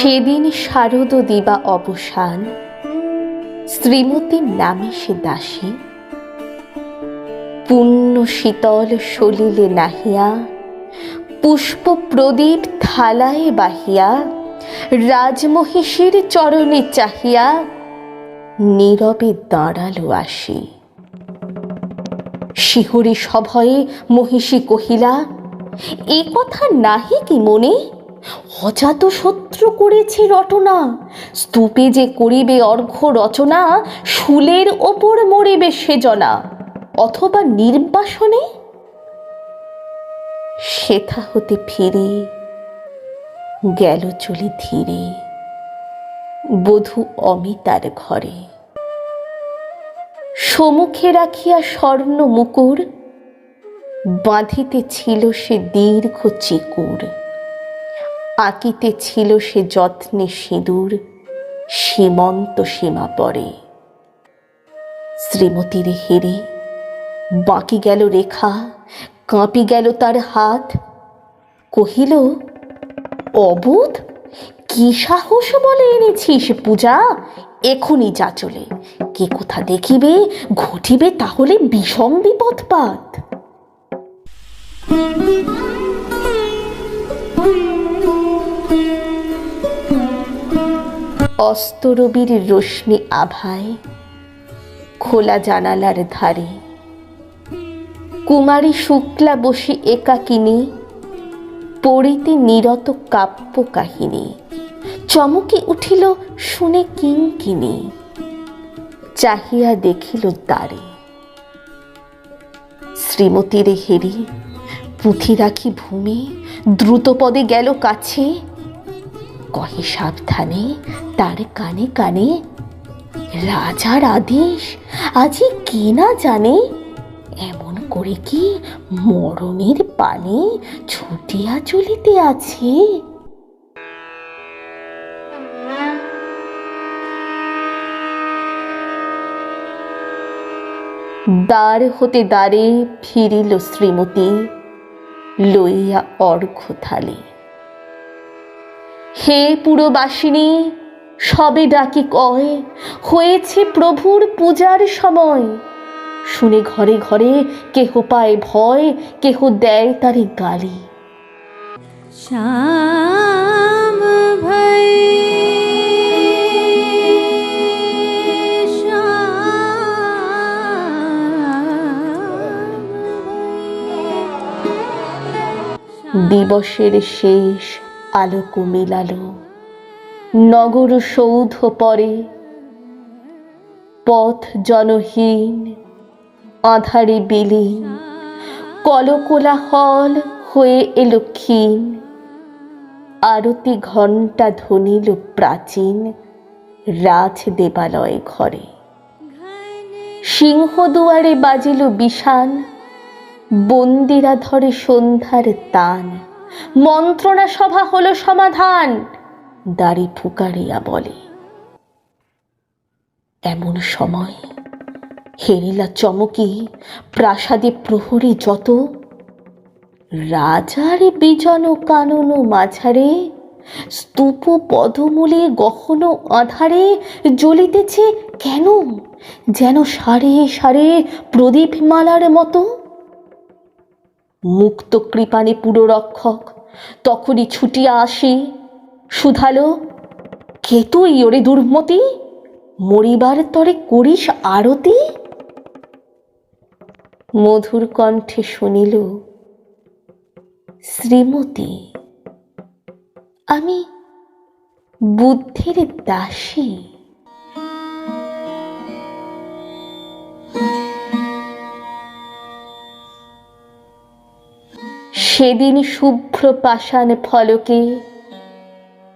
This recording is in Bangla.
সেদিন শারদ দিবা অবসান শ্রীমতীর নামে সে দাসী। পুণ্য শীতল সলিলে নাহিয়া, পুষ্প প্রদীপ থালায় বাহিয়া, রাজমহিষীর চরণে চাহিয়া নীরবে দাঁড়াল আসি। শিহরি সভয়ে মহিষী কহিলা, এ কথা নাহি কি মনে? অজাত শত্রু করেছে রটনা। স্তূপে যে করিবে অর্ঘ্য রচনা, শুলের ওপর মরিবে সেজনা অথবা নির্বাসনে? সেথা হতে ফিরে, গেল চলে ধীরে। বধূ অমিতার ঘরে। সমুখে রাখিয়া স্বর্ণ মুকুর, বাঁধিতে ছিল সে দীর্ঘ চিকুর। আঁকিতে ছিল সে যত্নে সিঁদুর, সীমন্ত সীমা পরে। শ্রীমতীর হেরে বাঁকি গেল রেখা, কাঁপি গেল তার হাত। কহিল, অবোধ, কি সাহস বলে এনেছিস পূজা? এখনই যা চলে। কে কোথা দেখিবে, ঘটিবে তাহলে বিষম বিপদপাত। অস্তরবির রশ্মি আভায়, খোলা জানালার ধারে। কুমারী শুক্লা বসে একাকিনী, পড়িতে নিরত কাব্য কাহিনী। চমকে উঠিল শুনে কিঙ্কিনি। চাহিয়া দেখিল দ্বারে। শ্রীমতীর হেরি পুঁথি রাখি ভূমি দ্রুত পদে গেল কাছে। কহে, সাবধানে তার কানে কানে রাজার আদেশ আজি কে না জানে? এমন করে কি মরণের পানে ছুটিয়া চলিতে আছে? দ্বার হতে দ্বারে ফিরিল শ্রীমতী, লইয়া অর্ঘ্য থালে হে পুরবাসিনী সবে ডাকি কয়ে হয়েছে প্রভুর পূজার সময়। শুনে ঘরে ঘরে কেহ পায় ভয় কেহ দেয় তারে গালি। দিবসের শেষ আলো কুমিল নগর সৌধ পরে। পথ জনহীন, আধারে বিলীন, কলকোলাহল হয়ে এলো ক্ষীণ। আরতি ঘণ্টা ধ্বনিল প্রাচীন রাজ দেবালয় ঘরে। সিংহ দুয়ারে বাজিল বিষান বন্দিরা ধরে সন্ধ্যার তান। মন্ত্রণা সভা হলো সমাধান। দাড়ি ফুকারিয়া বলে। এমন সময় হেরিলা চমকি প্রাসাদে প্রহরী যত রাজার বিজন কানন মাঝারে স্তূপ পদমূলে গহন আধারে জ্বলিতেছে কেন যেন সারে সারে প্রদীপ মালার মতো। মুক্ত কৃপানে পুররক্ষক তখনই ছুটিয়া আসি শুধালো, কে তুই ওরে দুর্মতি? মরিবার তরে করিস আরতি? মধুর কণ্ঠে শুনিল, শ্রীমতী, আমি বুদ্ধের দাসী। সেদিন শুভ্র পাষাণ ফলকে